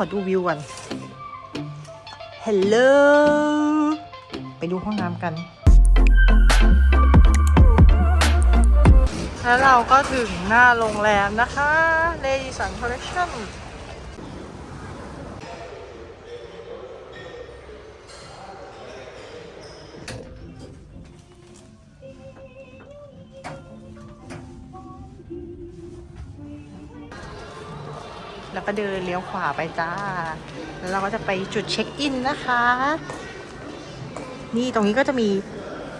อดูวิวก่อนฮัลโลไปดูห้องน้ำกัน แล้วเราก็ถึงหน้าโรงแรมนะคะ Lady Sun Collection ก็เดินเลี้ยวขวาไปจ้า แล้วเราก็จะไปจุดเช็คอินนะคะ นี่ตรงนี้ก็จะมี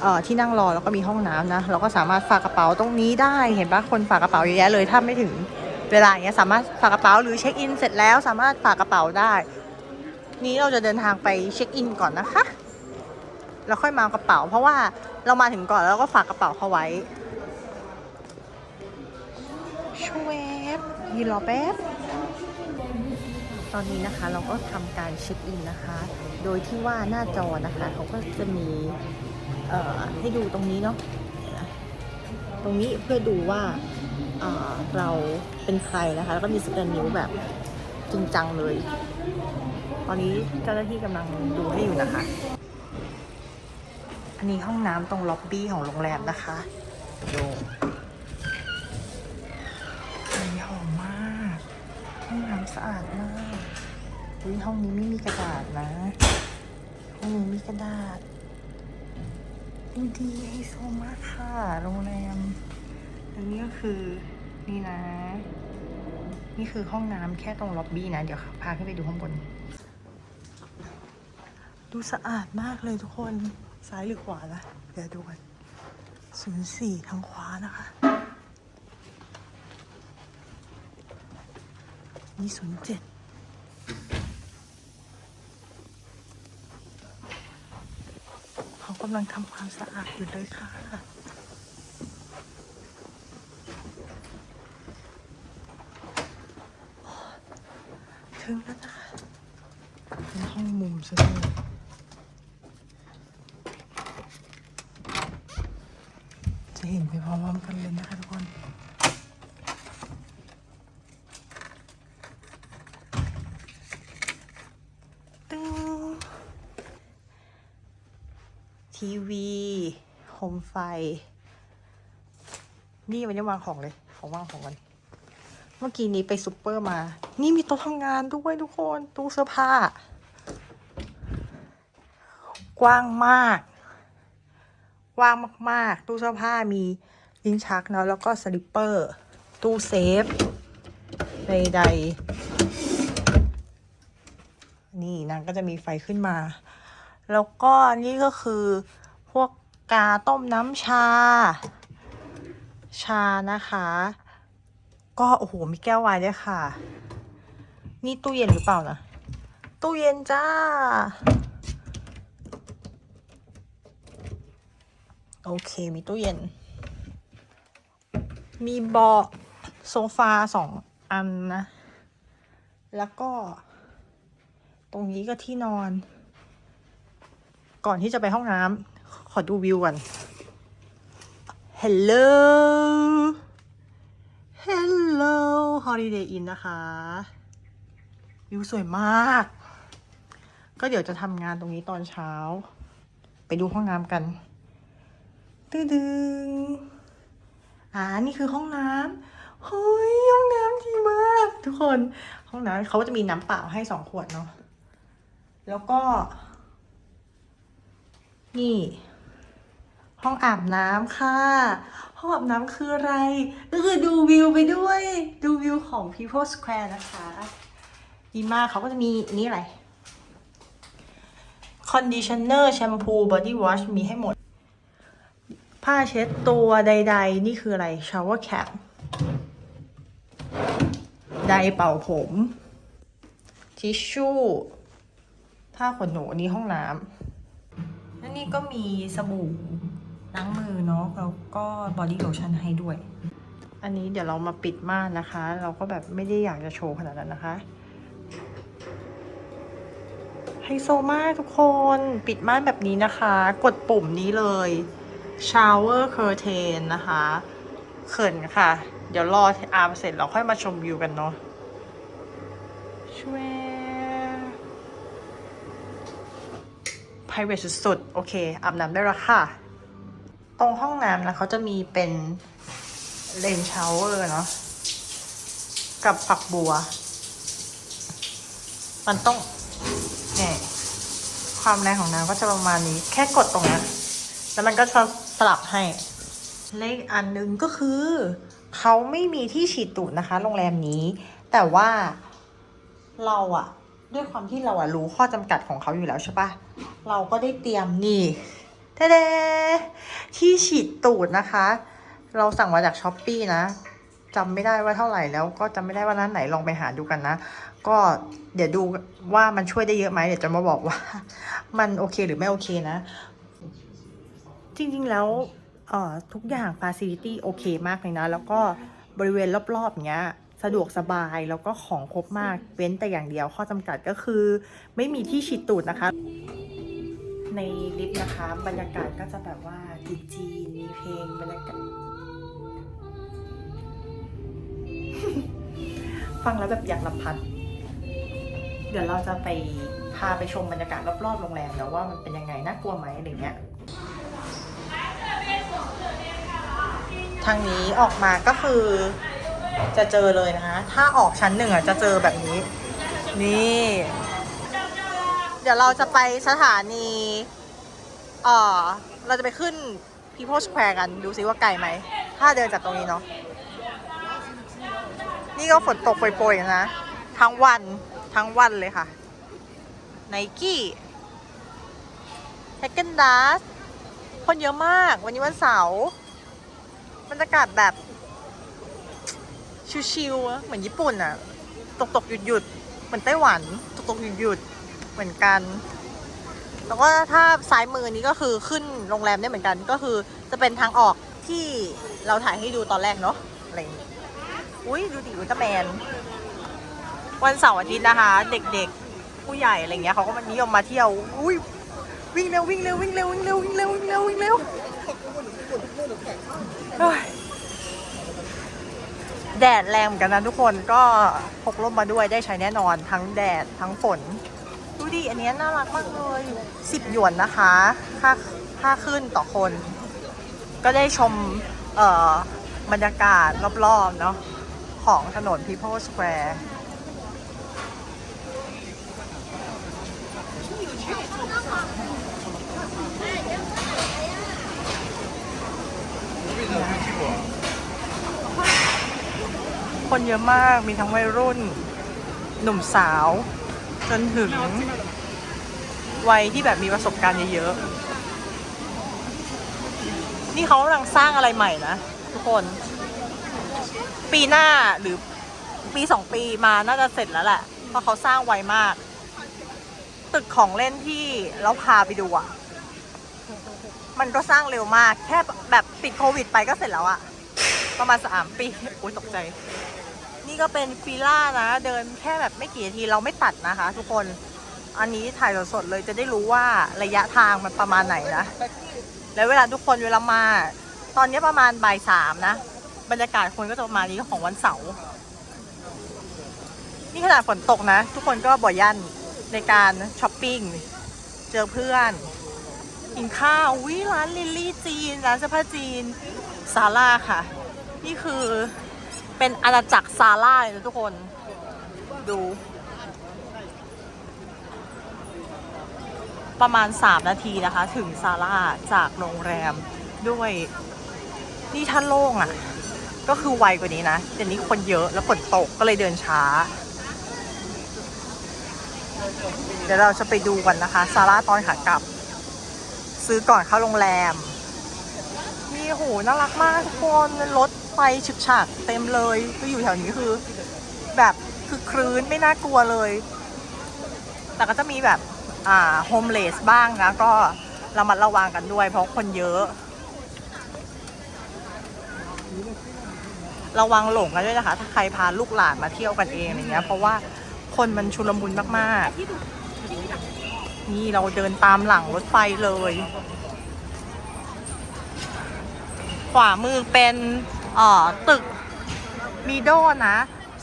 เอ่อที่นั่งรอแล้วก็มีห้องน้ำนะ เราก็สามารถฝากกระเป๋าตรงนี้ได้เห็นปะคนฝากกระเป๋าเยอะแยะเลยถ้าไม่ถึงเวลาอย่างเงี้ยสามารถฝากกระเป๋าหรือเช็คอินเสร็จแล้วสามารถฝากกระเป๋าได้ นี้เราจะเดินทางไปเช็คอินก่อนนะคะแล้วค่อยมากระเป๋า เพราะว่าเรามาถึงก่อนแล้วก็ฝากกระเป๋าเขาไว้ช่วบยืนรอแป๊บ ตอนนี้นะคะเราก็ทำการเช็คอินนะคะ โดยที่ว่าหน้าจอนะคะเขาก็จะมีให้ดูตรงนี้เนาะตรงนี้เพื่อดูว่าเเราเป็นใครนะคะ แล้วก็มีสแกนนิ้วแบบจริงจังเลย ตอนนี้เจ้าหน้าที่กำลังดูให้อยู่นะคะ อันนี้ห้องน้ำตรงล็อบบี้ของโรงแรมนะคะดูอันนี้หอมมาก ห้องน้ำสะอาดมาก อุ้ยห้องนี้ไม่มีกระดาษนะ ห้องนี้มีกระดาษ ดูดีไฮโซมากค่ะ โรงแรม อันนี้ก็คือนี่นะ นี่คือห้องน้ำแค่ตรงล็อบบี้นะ เดี๋ยวพาขึ้นไปดูข้างบน ดูสะอาดมากเลยทุกคน ซ้ายหรือขวาละเดี๋ยวดูกันศูนย์สี่ทางขวานะคะนี่ศูนย์เจ็ดเขากำลังทำความสะอาดอยู่เลยค่ะ ถึงแล้วนะคะเป็นห้องมุมซะด้วยจะเห็นไปพร้อมๆกันเลยนะคะทุกคน ตึ้ง ทีวีโคมไฟ นี่ยังไม่ได้วางของเลยของวางของกัน เมื่อกี้นี้ไปซูเปอร์มา นี่มีโต๊ะทำงานด้วยทุกคนตู้เสื้อผ้า กว้างมากกว้างมาก ๆ ตู้เสื้อผ้ามีลิ้นชักเนาะแล้วก็สลิปเปอร์ ตู้เซฟใดๆนี่นางก็จะมีไฟขึ้นมา แล้วก็นี่ก็คือพวกกาต้มน้ำชา ชานะคะ ก็โอ้โหมีแก้วไวน์ด้วยค่ะ นี่ตู้เย็นหรือเปล่านะ ตู้เย็นจ้า โอเคมีตู้เย็น มีเบาะโซฟาสองอันนะ แล้วก็ ตรงนี้ก็ที่นอน ก่อนที่จะไปห้องน้ำขอดูวิวก่อน Hello Hello Holiday Inn นะคะ วิวสวยมาก ก็เดี๋ยวจะทำงานตรงนี้ตอนเช้า ไปดูห้องน้ำกันตื้อดึงอ่า นี่คือห้องน้ำเฮ้ย ห้องน้ำดีมาก ทุกคน ห้องน้ำเขาจะมีน้ำเปล่าให้สองขวดเนาะ แล้วก็ นี่ ห้องอาบน้ำค่ะ ห้องอาบน้ำคืออะไร ก็คือดูวิวไปด้วย ดูวิวของ People Square นะคะ ดีมากเขาก็จะมีนนี้อะไรคอนดิชเนอร์แชมพูบอดี้วอชมีให้หมด ผ้าเช็ดตัวใด ๆ นี่คืออะไรชาวเวอร์แคปไดร์เป่าผม ทิชชู่ผ้าขนหนูนนี้ห้องน้ำ แล้วนี่ก็มีสบู่ล้างมือเนาะแล้วก็บอดี้โลชั่นให้ด้วย อันนี้เดี๋ยวเรามาปิดม่านนะคะ เราก็แบบไม่ได้อยากจะโชว์ขนาดนั้นนะคะไฮโซมากทุกคนปิดม่านแบบนี้นะคะ กดปุ่มนี้เลย shower curtain นะคะเขินค่ะ เดี๋ยวรออาร์เสร็จเราค่อยมาชมวิวกันเนาะช่วย private สุดๆ โอเคอาบน้ำได้แล้วค่ะ ตรงห้องน้ำนะเขาจะมีเป็นเลนชาวเวอร์เนาะกับฝักบัว มันต้องเนี่ยความแรงของน้ำก็จะประมาณนี้ แค่กดตรงนี้นแล้วมันก็จะสลับให้และอีกอันหนึงก็คือ เขาไม่มีที่ฉีดตูดนะคะ โรงแรมนี้ แต่ว่าเราอะ ด้วยความที่เราอะรู้ข้อจำกัดของเขาอยู่แล้วใช่ปะเราก็ได้เตรียมนี่เทเดที่ฉีดตูดนะคะ เราสั่งมาจากช้อปปีนะจำไม่ได้ว่าเท่าไหร่แล้วก็จำไม่ได้ว่าร้านไหนลองไปหาดูกันนะ ก็เดี๋ยวดูว่ามันช่วยได้เยอะไหมเดี๋ยวจะมาบอกว่า มันโอเคหรือไม่โอเคนะ จริงๆแล้วทุกอย่าง Facility โอเคมากเลยนะ แล้วก็บริเวณรอบๆเนี้ย สะดวกสบายแล้วก็ของครบมากเว้นแต่อย่างเดียวข้อจำกัดก็คือ ไม่มีที่ฉีดตูดนะคะ ในลิฟต์นะคะ บรรยากาศก็จะแบบว่าจีนๆมีเพลงบรรยากาศ ฟังแล้วแบบอยากหลับพัด เดี๋ยวเราจะไปพาไปชมบรรยากาศรอบๆโรงแรมแล้วว่ามันเป็นยังไงน่ากลัวไหมอะไรเงี้ยทางนี้ออกมาก็คือ จะเจอเลยนะคะ ถ้าออกชั้นหนึ่งอะจะเจอแบบนี้ นี่ เดี๋ยวเราจะไปสถานีเอ่อเราจะไปขึ้น People Square กันดูซิว่าไกลไหม ถ้าเดินจากตรงนี้เนาะนี่ก็ฝนตกโปรยๆนะ ทั้งวันทั้งวันเลยค่ะไนกี้แฮกเกนดัสคนเยอะมาก วันนี้วันเสาร์บรรยากาศแบบ ชิวๆเหมือนญี่ปุ่นอะตกตกหยุดหยุดๆเหมือนไต้หวัน ตกตกหยุดหยุดๆเหมือนกัน แล้วก็ถ้าซ้ายมือนี้ก็คือขึ้นโรงแรมได้เหมือนกันก็คือจะเป็นทางออกที่เราถ่ายให้ดูตอนแรกเนาะอะไรอย่างงี้อุ้ยดูดิอุลตร้าแมน วันเสาร์อาทิตย์นะคะ เด็กๆ ผู้ใหญ่อะไรเงี้ยเขาก็มานิยมมาเที่ยวอุ้ยวิ่งเร็ววิ่งเร็ววิ่งเร็ววิ่งเร็ววิ่งเร็ววิ่งเร็ววิ่งเร็ว แดดแรงเหมือนกันนะทุกคนก็พกร่มมาด้วยได้ใช้แน่นอนทั้งแดดทั้งฝน ดูดิ อันนี้น่ารักมากเลยสิบหยวนนะคะ ค่าค่าขึ้นต่อคน ก็ได้ชม เอ่อบรรยากาศรอบๆเนาะของถนน People Square คนเยอะมาก มีทั้งวัยรุ่น หนุ่มสาว จนถึง วัยที่แบบมีประสบการณ์เยอะๆ นี่เขากำลังสร้างอะไรใหม่นะ ทุกคน ปีหน้าหรือปีสองปีมาน่าจะเสร็จแล้วแหละ เพราะเขาสร้างไวมาก ตึกของเล่นที่เราพาไปดูอะมันก็สร้างเร็วมาก แค่แบบปิดโควิดไปก็เสร็จแล้วอะประมาณสามปี อุ้ยตกใจ นี่ก็เป็นฟิล่านะ เดินแค่แบบไม่กี่นาทีเราไม่ตัดนะคะ ทุกคน อันนี้ถ่ายสดๆเลยจะได้รู้ว่าระยะทางมันประมาณไหนนะ แล้วเวลาทุกคนเวลามา ตอนนี้ประมาณบ่ายสามนะ บรรยากาศคนก็จะประมาณนี้ของวันเสาร์ นี่ขนาดฝนตกนะ ทุกคนก็บ่อยันในการช้อปปิ้ง เจอเพื่อน กินข้าววิร้านลิลลี่จีน ร้านเสื้อผ้าจีน ซาร่าค่ะ นี่คือ เป็นอาณาจักรซาร่าเลยนะทุกคน ดู ประมาณ 3 นาทีนะคะ ถึงซาร่าจากโรงแรมด้วยนี่ถ้าโล่งอะ่ะ ก็คือไวกว่านี้นะแต่นี้คนเยอะแล้วฝนตกก็เลยเดินช้า เดี๋ยวเราจะไปดูกันนะคะ ซาร่าตอนขากลับ ซื้อก่อนเข้าโรงแรม มีโหน่ารักมากทุกคนรถไฟฉึกฉักเต็มเลยก็อยู่แถวนี้คือ แบบคือคลื้นไม่น่ากลัวเลย แต่ก็จะมีแบบอ่าโฮมเลสบ้างนะก็เรามัดระวังกันด้วย เพราะคนเยอะ ระวังหลงกันด้วยนะคะ ถ้าใครพาลูกหลานมาเที่ยวกันเองอะไรเงี้ย เพราะว่าคนมันชุลมุนมากๆ นี่เราเดินตามหลังรถไฟเลย ขวามือเป็น อ่อตึกมีโดนะ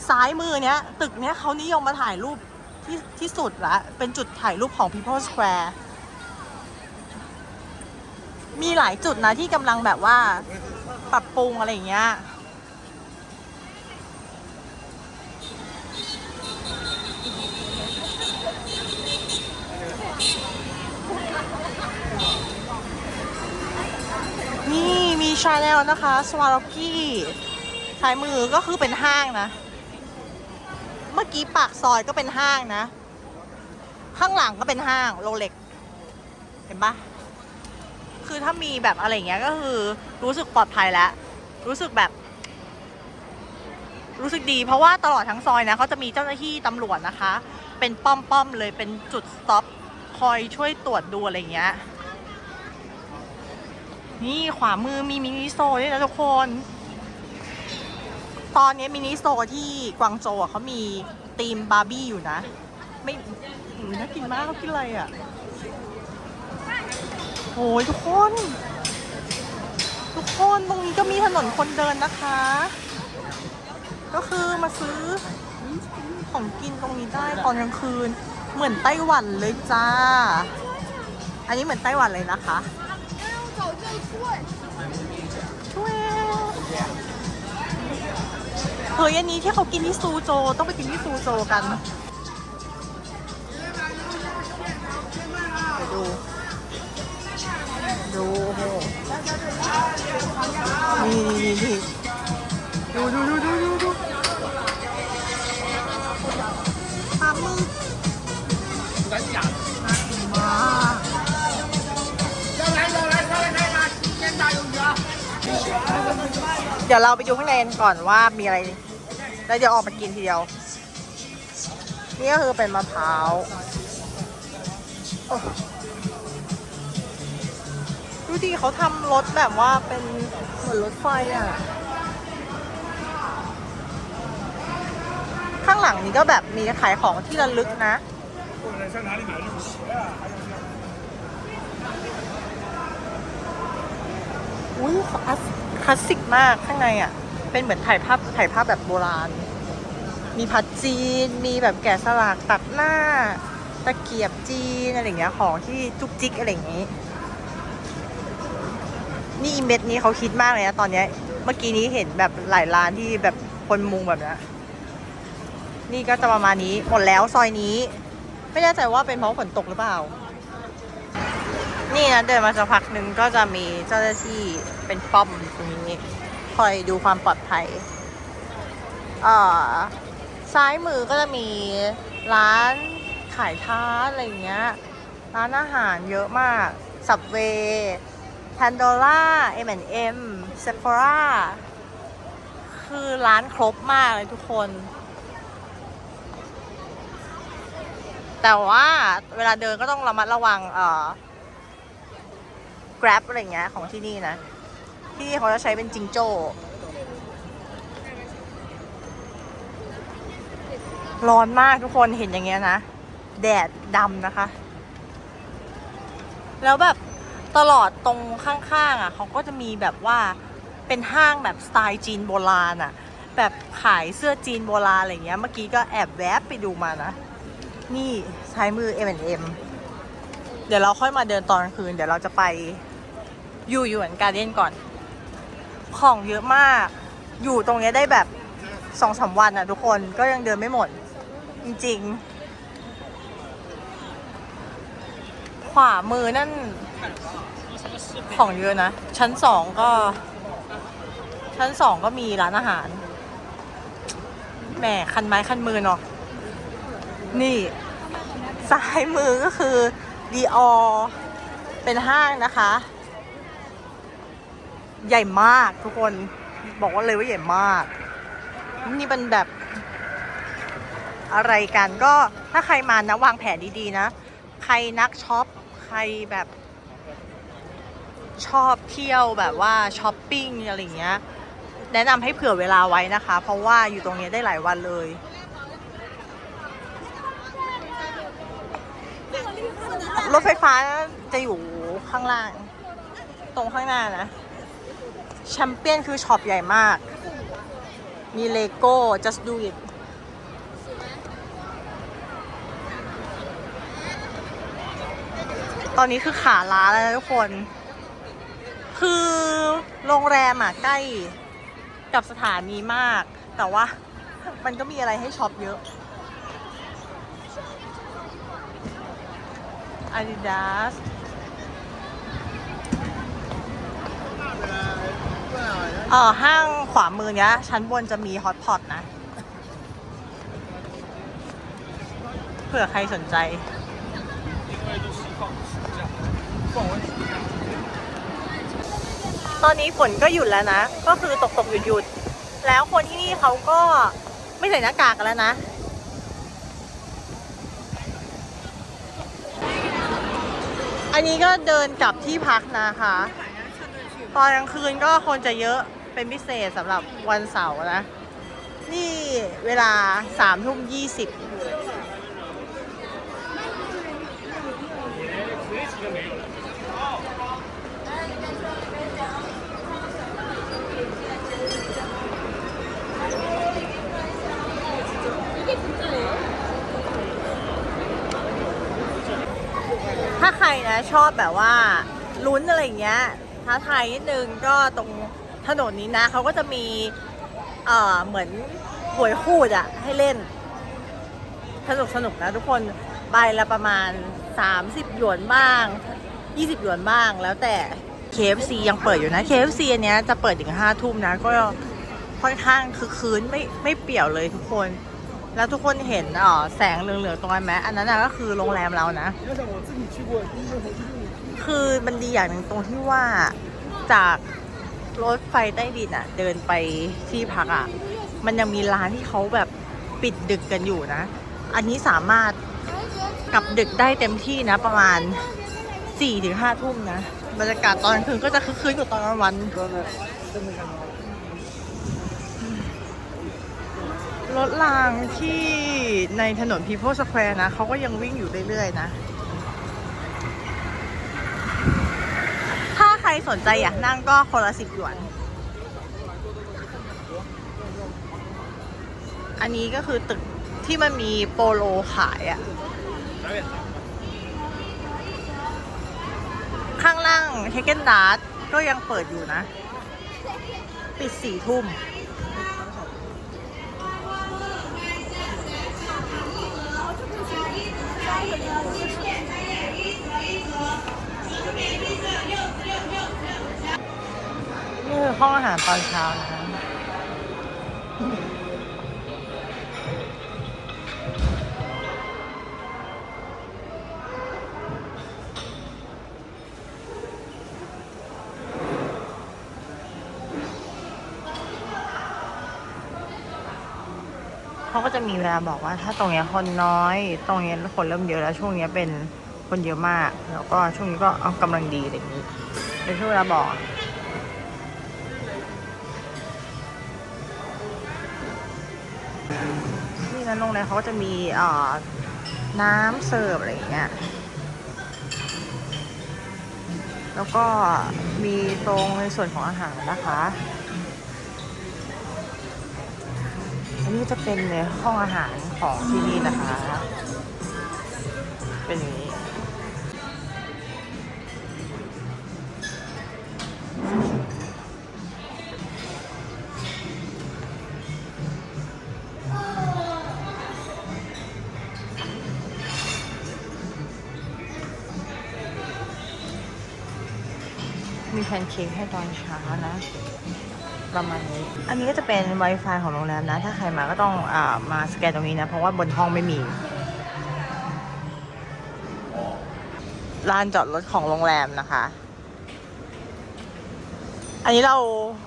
ซ้ายมือเนี้ย ตึกเนี้ยเขานิยมมาถ่ายรูปที่ที่สุดละ เป็นจุดถ่ายรูปของ People Square มีหลายจุดนะที่กำลังแบบว่าปรับปรุงอะไรอย่างเงี้ย นี่มีชาแนลนะคะสวา r อกกี้ซ้ายมือก็คือเป็นห้างนะ เมื่อกี้ปากซอยก็เป็นห้างนะ ข้างหลังก็เป็นห้างโรเล็ก เห็นปะคือถ้ามีแบบอะไรเงี้ยก็คือรู้สึกปลอดภัยแล้ว รู้สึกแบบ รู้สึกดีเพราะว่าตลอดทั้งซอยนะเขาจะมีเจ้าหน้าที่ตำรวจนะคะ เป็นป้อมๆเลยเป็นจุดสต็อปคอยช่วยตรวจดูอะไรเงี้ย นี่ขวามือมีมินิโซด้วยนะทุกคน ตอนนี้มินิโซที่กวางโจเขามีธีมบาร์บี้อยู่นะ ไม่น่ากินมากเขากินอะไรอะโอ้ยทุกคน ทุกคนตรงนี้ก็มีถนนคนเดินนะคะ ก็คือมาซื้อของกินตรงนี้ได้ตอนกลางคืน เหมือนไต้หวันเลยจ้า อันนี้เหมือนไต้หวันเลยนะคะ เฮ้ยอันนี้ที่เขากินที่ซูโจ ต้องไปกินที่ซูโจกัน เดี๋ยวเราไปดูข้างในก่อนว่ามีอะไร แล้วเดี๋ยวออกมากินทีเดียว นี่ก็คือเป็นมะพร้าวดูดิเขาทำรถแบบว่าเป็นเหมือนรถไฟอะ ข้างหลังนี้ก็แบบมีขายของที่ระลึกนะอุ้ยอัส ลาสสิกมากข้างในอะ เป็นเหมือนถ่ายภาพถ่ายภาพแบบโบราณ มีพัดจีน มีแบบแกะสลักตัดหน้า ตะเกียบจีนอะไรอย่างเงี้ยของที่จุกจิกอะไรอย่างงี้ นี่อีเม็ดนี้เขาคิดมากเลยนะตอนเนี้ยเมื่อกี้นี้เห็นแบบหลายร้านที่แบบคนมุงแบบเนี้ยนี่ก็จะประมาณนี้หมดแล้วซอยนี้ ไม่แน่ใจว่าเป็นเพราะฝนตกหรือเปล่า นี่นะเดินมาสักพักหนึ่งก็จะมีเจ้าหน้าที่เป็นป้อมตรงนี้ คอยดูความปลอดภัยเอ่อซ้ายมือก็จะมีร้านขายท้าอะไรเงี้ย ร้านอาหารเยอะมาก Subway Pandora M&M Sephora คือร้านครบมากเลยทุกคน แต่ว่าเวลาเดินก็ต้องระมัดระวังเอ่อ Grab อะไรเงี้ยของที่นี่นะ ที่เขาจะใช้เป็นจิงโจ้ ร้อนมากทุกคนเห็นอย่างเงี้ยนะ แดดดำนะคะ แล้วแบบตลอดตรงข้างๆอะเขาก็จะมีแบบว่าเป็นห้างแบบสไตล์จีนโบราณอะ แบบขายเสื้อจีนโบราณอะไรเงี้ย เมื่อกี้ก็แอบแวบไปดูมานะ นี่ซ้ายมือ M&M เดี๋ยวเราค่อยมาเดินตอนกลางคืน เดี๋ยวเราจะไปอยู่อยู่เหมือนการเด่นก่อน ของเยอะมาก อยู่ตรงนี้ได้แบบสองสามวันอะทุกคนก็ยังเดินไม่หมด จริง ๆ ขวามือนั่น ของเยอะนะ ชั้นสองก็ ชั้นสองก็มีร้านอาหาร แหมคันไม้คันมือเนาะนี่ ซ้ายมือก็คือดีออเป็นห้างนะคะ ใหญ่มากทุกคนบอกว่าเลยว่าใหญ่มาก นี่เป็นแบบอะไรกันก็ถ้าใครมานะวางแผนดีๆนะ ใครนักช็อปใครแบบชอบเที่ยวแบบว่าช้อปปิ้งอะไรอย่างเงี้ยแนะนำให้เผื่อเวลาไว้นะคะ เพราะว่าอยู่ตรงนี้ได้หลายวันเลยรถไฟฟ้าจะอยู่ข้างล่าง ตรงข้างหน้านะ แชมเปี้ยนคือช็อปใหญ่มาก มีเลโก้ just do it ตอนนี้คือขาล้าแล้วทุกคน คือโรงแรมอะใกล้กับสถานีมาก แต่ว่ามันก็มีอะไรให้ช็อปเยอะอาดิดาส เออห้างขวามือเนี้ย ชั้นบนจะมีฮอตพอตนะ เผื่อใครสนใจตอนนี้ฝนก็หยุดแล้วนะ ก็คือตกตกหยุดหยุด แล้วคนที่นี่เขาก็ไม่ใส่หน้ากากกันแล้วนะ อันนี้ก็เดินกลับที่พักนะคะ ตอนกลางคืนก็คนจะเยอะ เป็นพิเศษสำหรับวันเสาร์นะ นี่เวลาสามทุ่มยี่สิบถ้าใครนะชอบแบบว่าลุ้นอะไรอย่างเงี้ยท้าทายนิดนึงก็ตรง ถนนนี้นะเขาก็จะมีเอ่อเหมือนหวยคูดอะให้เล่น สนุกสนุกนะทุกคนใบละประมาณ 30 หยวนบ้าง 20 หยวนบ้างแล้วแต่ KFC ยังเปิดอยู่นะ KFC อันเนี้ยจะเปิดถึง5ทุ่มนะ ก็ค่อนข้างคือคืนไม่ไม่เปี่ยวเลยทุกคน แล้วทุกคนเห็นอ๋อแสงเหลืองๆตรงนั้นไหมอันนั้นนะก็คือโรงแรมเรานะ คือมันดีอย่างหนึ่งตรงที่ว่าจาก รถไฟใต้ดินอะเดินไปที่พักอะมันยังมีร้านที่เขาแบบปิดดึกกันอยู่นะ อันนี้สามารถกลับดึกได้เต็มที่นะ ประมาณสี่ถึงห้าทุ่มนะบรรยากาศตอนคืนก็จะคึกคืนกว่ตอนกลางวันรถรางที่ในถนนพีโพสแควร์นะเขาก็ยังวิ่งอยู่เรื่อยๆนะ รสนใจอยากนั่งก็คนละสิบหยวน อันนี้ก็คือตึกที่มันมีโปโลขายอะ่ะข้างล่างเฮเกนดาร์ดก็ยังเปิดอยู่นะ ปิดสี่ทุ่ม ห้องอาหารตอนเช้านะคะเขาก็จะมีเวลาบอกว่าถ้าตรงเนี้ยคนน้อย ตรงเนี้ยคนเริ่มเยอะแล้วช่วงเนี้ยเป็นคนเยอะมาก แล้วก็ช่วงนี้ก็เอากำลังดีอะไรอย่างนี้เป็นช่วงเวลาบอก โรงแรมเขาก็จะมีน้ำเสิร์ฟอะไรอย่างเงี้ย แล้วก็มีตรงในส่วนของอาหารนะคะ อันนี้จะเป็นในห้องอาหารของที่นี่นะคะ เป็นอย่างนี้ นเค้กให้ตอนเช้านะ ประมาณนี้ อันนี้ก็จะเป็น Wi-Fi ของโรงแรมนะ ถ้าใครมาก็ต้องอามาสแกนตรงนี้นะ เพราะว่าบนห้องไม่มีลานจอดรถของโรงแรมนะคะ อันนี้เรา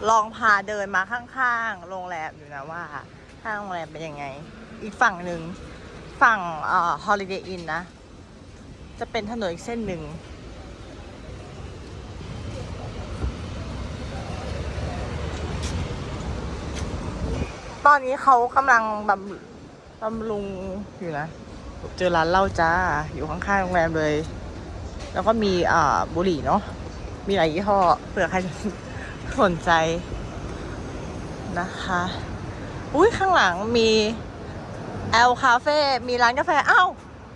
ลองพาเดินมาข้างๆ โรงแรมอยู่นะว่าข้างโรงแรมเป็นยังไง อีกฝั่งหนึ่งฝั่งเอ่อ Holiday Inn นะ จะเป็นถนนอีกเส้นหนึ่ง ตอนนี้เขากำลังบำบำรุงอยู่นะ เจอร้านเหล้าจ้า อยู่ข้างๆโรงแรมเลย แล้วก็มีอ่าบุหรี่เนาะ มีหลายยี่ห้อเผื่อใครสนใจนะคะ อุ้ยข้างหลังมีแอลคาเฟ่ มีร้านกาแฟ อ้าว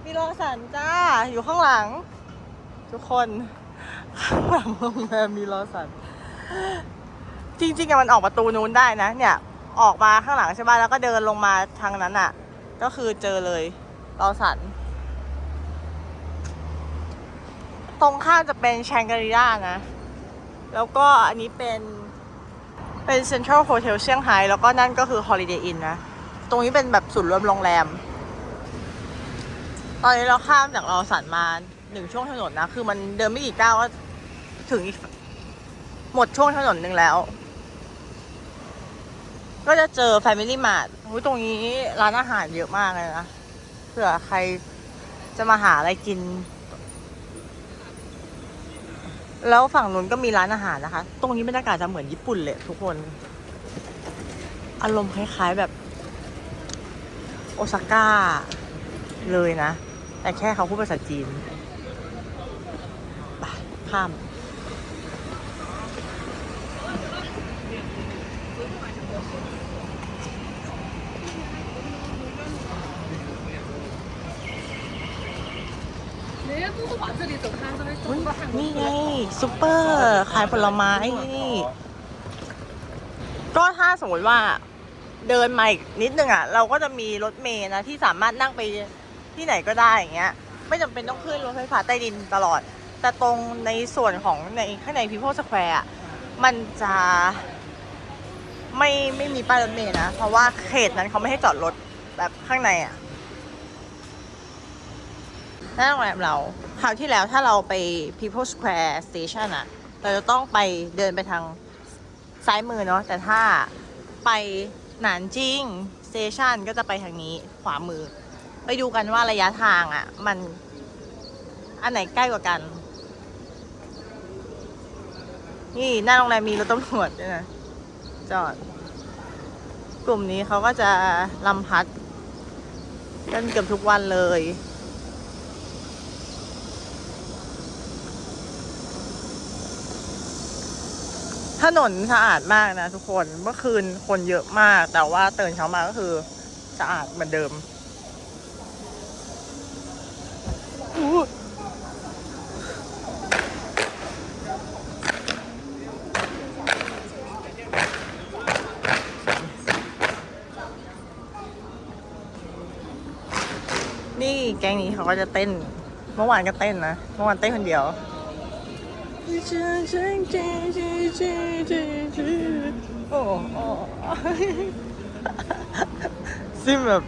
มีโรงสันจ้า อยู่ข้างหลัง ทุกคนข้างหลังโรงแรมมีลอสัน จริงๆอะมันออกประตูนู้นได้นะเนี่ย ออกมาข้างหลังใช่ไหมแล้วก็เดินลงมาทางนั้นอะก็คือเจอเลยลอสัน ตรงข้ามจะเป็นแชงกรีล่านะ แล้วก็อันนี้เป็นเป็น Central Hotel เซี่ยงไฮ้แล้วก็นั่นก็คือ Holiday Inn นะ ตรงนี้เป็นแบบศูนย์รวมโรงแรม ตอนนี้เราข้ามจากรอสันมาหนึ่งช่วงถนนนะ คือมันเดินไม่กี่ก้าวก็ถึงอีกหมดช่วงถนนหนึ่งแล้ว ก็จะเจอ Family Mart อุ๊ยตรงนี้ร้านอาหารเยอะมากเลยนะเผื่อใครจะมาหาอะไรกิน แล้วฝั่งนู้นก็มีร้านอาหารนะคะ ตรงนี้บรรยากาศจะเหมือนญี่ปุ่นเลยทุกคน อารมณ์คล้ายๆแบบ โอซาก้าเลยนะ แต่แค่เขาพูดภาษาจีนไปข้าม นี่ไง来。ซูเปอร์ขายผลไม้นี่ ก็ถ้าสมมติว่าเดินมาอีกนิดนึงอะ เราก็จะมีรถเมล์นะ ที่สามารถนั่งไปที่ไหนก็ได้อย่างเงี้ย ไม่จำเป็นต้องขึ้นรถไฟฟ้าใต้ดินตลอด แต่ตรงในส่วนของในข้างใน People Square อะมันจะไม่ไม่มีป้ายรถเมล์นะ เพราะว่าเขตนั้นเขาไม่ให้จอดรถแบบข้างในอะ หน้าโรงแรมเรา คราวที่แล้วถ้าเราไป People Square Station อะเราจะต้องไปเดินไปทางซ้ายมือเนาะ แต่ถ้าไปหนานจิง Station ก็จะไปทางนี้ขวามือ ไปดูกันว่าระยะทางอะมันอันไหนใกล้กว่ากัน นี่หน้าโรงแรมมีรถตำรวจด้วยนะ จอด กลุ่มนี้เขาก็จะลำพัดกันเกือบทุกวันเลย ถนนสะอาดมากนะทุกคนเมื่อคืนคนเยอะมาก แต่ว่าตื่นเช้ามาก็คือสะอาดเหมือนเดิมนี่แก๊งนี้เขาก็จะเต้น เมื่อวานก็เต้นนะ เมื่อวานเต้นคนเดียว โอ้โหซิมแบบ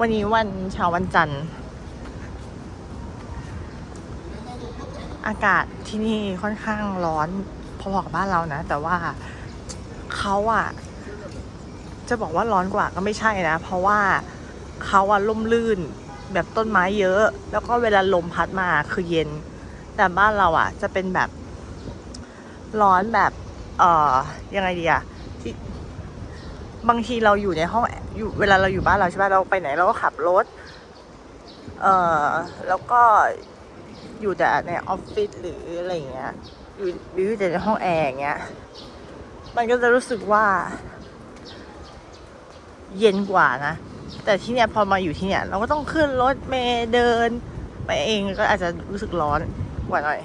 วันนี้วันเช้าวันจันทร์ อากาศที่นี่ค่อนข้างร้อนพอๆกับบ้านเรานะ แต่ว่าเขาอะจะบอกว่าร้อนกว่าก็ไม่ใช่นะ เพราะว่าเขาอะล่มลื่นแบบต้นไม้เยอะ แล้วก็เวลาลมพัดมาคือเย็น แต่บ้านเราอะจะเป็นแบบร้อนแบบเอ่อยังไงดีอะที่บางทีเราอยู่ในห้องอยู่เวลาเราอยู่บ้านเราใช่ไหมเราไปไหนเราก็ขับรถ เอ่อแล้วก็ อยู่แต่ในออฟฟิศหรืออะไรเงี้ยอยู่หรืออยู่แต่ในห้องแอร์อย่างเงี้ย มันก็จะรู้สึกว่า เย็นกว่านะ แต่ที่เนี้ยพอมาอยู่ที่เนี้ยเราก็ต้องขึ้นรถเมล์เดิน ไปเองก็อาจจะรู้สึกร้อนกว่าหน่อย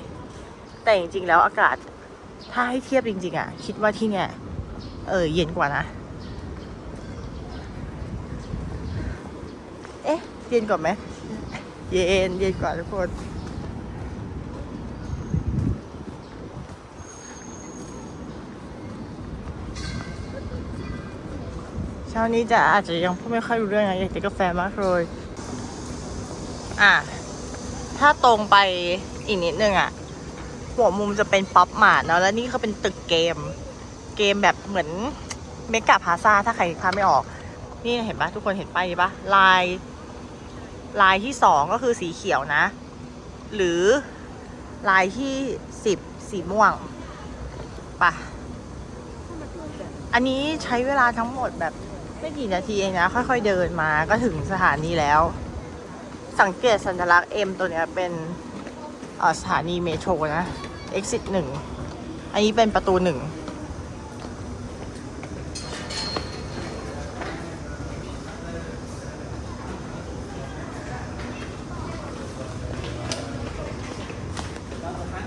แต่จริงๆแล้วอากาศถ้าให้เทียบจริง ๆ อะ คิดว่าที่เนี้ยเออเย็นกว่านะ เอ๊ะ เย็นกว่าไหม เย็น เย็นกว่าทุกคน ช้านี้จะอาจจะยังพูดไม่ค่อยรู้เรื่องนะอยากกินกาแฟมากเลยอะ ถ้าตรงไปอีกนิดนึงอะ หัวมุมจะเป็นป๊อปมาร์ทเนาะแล้วนี่เขาเป็นตึกเกม เกมแบบเหมือนเมกาพาซาถ้าใครพาไม่ออก นี่เห็นปะทุกคนเห็นป้ายนี้ปะลาย ลายที่สองก็คือสีเขียวนะ หรือลายที่สิบสีม่วงปะอันนี้ใช้เวลาทั้งหมดแบบ ไม่กี่นาทีเองนะ ค่อยๆเดินมาก็ถึงสถานีแล้ว สังเกตสัญลักษณ์ M ตัวเนี้ยเป็นสถานีเมโทรนะ exit หนึ่ง อันนี้เป็นประตูหนึ่ง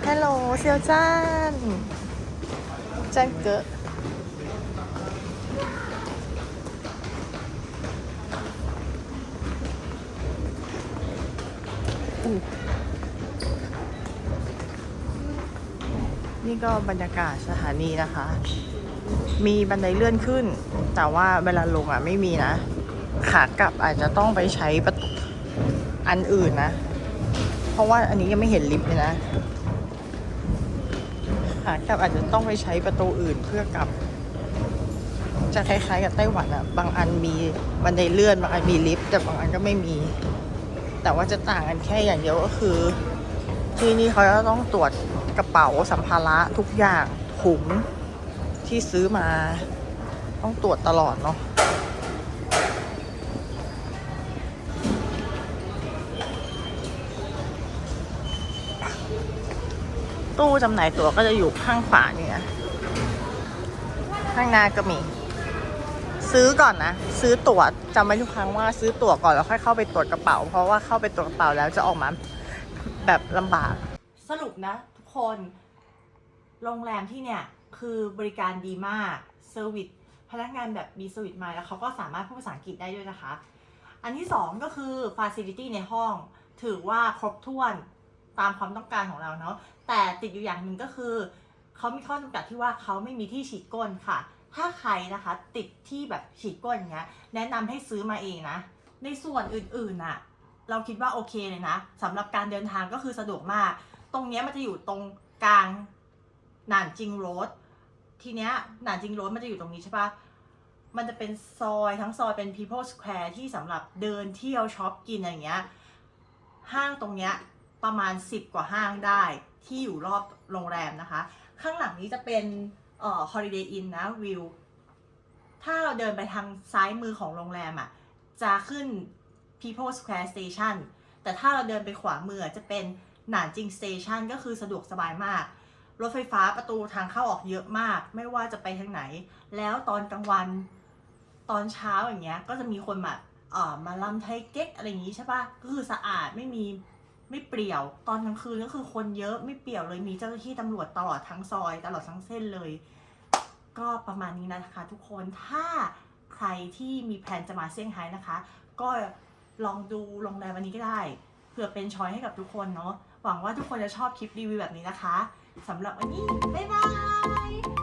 ฮัลโหลเซียวจ้านจ้านเกอะ นี่ก็บรรยากาศสถานีนะคะ มีบันไดเลื่อนขึ้น แต่ว่าเวลาลงอะไม่มีนะ ขากลับอาจจะต้องไปใช้ประตูอันอื่นนะ เพราะว่าอันนี้ยังไม่เห็นลิฟต์เลยนะ ขากลับอาจจะต้องไปใช้ประตูอื่นเพื่อกลับ จะคล้ายๆกับไต้หวันอะ บางอันมีบันไดเลื่อนบางอันมีลิฟต์แต่บางอันก็ไม่มี แต่ว่าจะต่างกันแค่อย่างเดียวก็คือ ที่นี่เขาจะต้องตรวจ ระเป๋าสัมภาระทุกอย่างถุงที่ซื้อมา ต้องตรวจตลอดเนาะตู้จำหน่ายตั๋วก็จะอยู่ข้างขวาเนี่นะข้างหน้าก็มี ซื้อก่อนนะ ซื้อตั๋วจำไว้ทุกครั้งว่าซื้อตั๋วก่อนแล้วค่อยเข้าไปตรวจกระเป๋า เพราะว่าเข้าไปตรวจกระเป๋าแล้วจะออกมาแบบลำบาก สรุปนะ คน โรงแรมที่เนี่ยคือบริการดีมากเซอร์วิสพนักงานแบบมีเซอร์วิสมาแล้วเขาก็สามารถพูดภาษาอังกฤษได้ด้วยนะคะ อันที่สองก็คือฟ a ซิลิตี้ในห้อง ถือว่าครบถ้วนตามความต้องการของเราเนาะแต่ติดอยู่อย่างหนึ่งก็คือเขามีข้อจำกัดที่ว่าเขาไม่มีที่ฉีดก้นค่ะ ถ้าใครนะคะติดที่แบบฉีดก้นอย่างเงี้ยแนะนำให้ซื้อมาเองนะ ในส่วนอื่นๆน่ะเราคิดว่าโอเคเลยนะสำหรับการเดินทางก็คือสะดวกมาก ตรงเนี้ยมันจะอยู่ตรงกลางหนานจิงโรดทีเนี้ยหนานจิงโรดมันจะอยู่ตรงนี้ใช่ปะมันจะเป็นซอยทั้งซอยเป็น People Square ที่สำหรับเดินเที่ยวช็อปกินอะไรอย่างเงี้ย ห้างตรงเนี้ยประมาณ 10 กว่าห้างได้ที่อยู่รอบโรงแรมนะคะ ข้างหลังนี้จะเป็นเอ่อ Holiday Inn นะวิว ถ้าเราเดินไปทางซ้ายมือของโรงแรมอะ จะขึ้น People Square Station แต่ถ้าเราเดินไปขวามือจะเป็น หนานจิง Station ก็คือสะดวกสบายมาก รถไฟฟ้าประตูทางเข้าออกเยอะมาก ไม่ว่าจะไปทางไหน แล้วตอนกลางวันตอนเช้าอย่างเงี้ยก็จะมีคนแบบเอ่อมาลำไทยเก๊กอะไรอย่างงี้ใช่ปะก็คือสะอาดไม่มีไม่เปรี่ยว ตอนกลางคืนก็คือคนเยอะไม่เปรี่ยวเลยมีเจ้าหน้าที่ตำรวจตลอดทั้งซอย ตลอดทั้งเส้นเลย ก็ประมาณนี้นะคะทุกคนถ้าใครที่มีแผนจะมาเซี่ยงไฮ้นะคะ ก็ลองดูโรงแรมวันนี้ก็ได้เผื่อเป็นช้อยให้กับทุกคนเนาะ หวังว่าทุกคนจะชอบคลิปรีวิวแบบนี้นะคะสำหรับวันนี้ บ๊ายบาย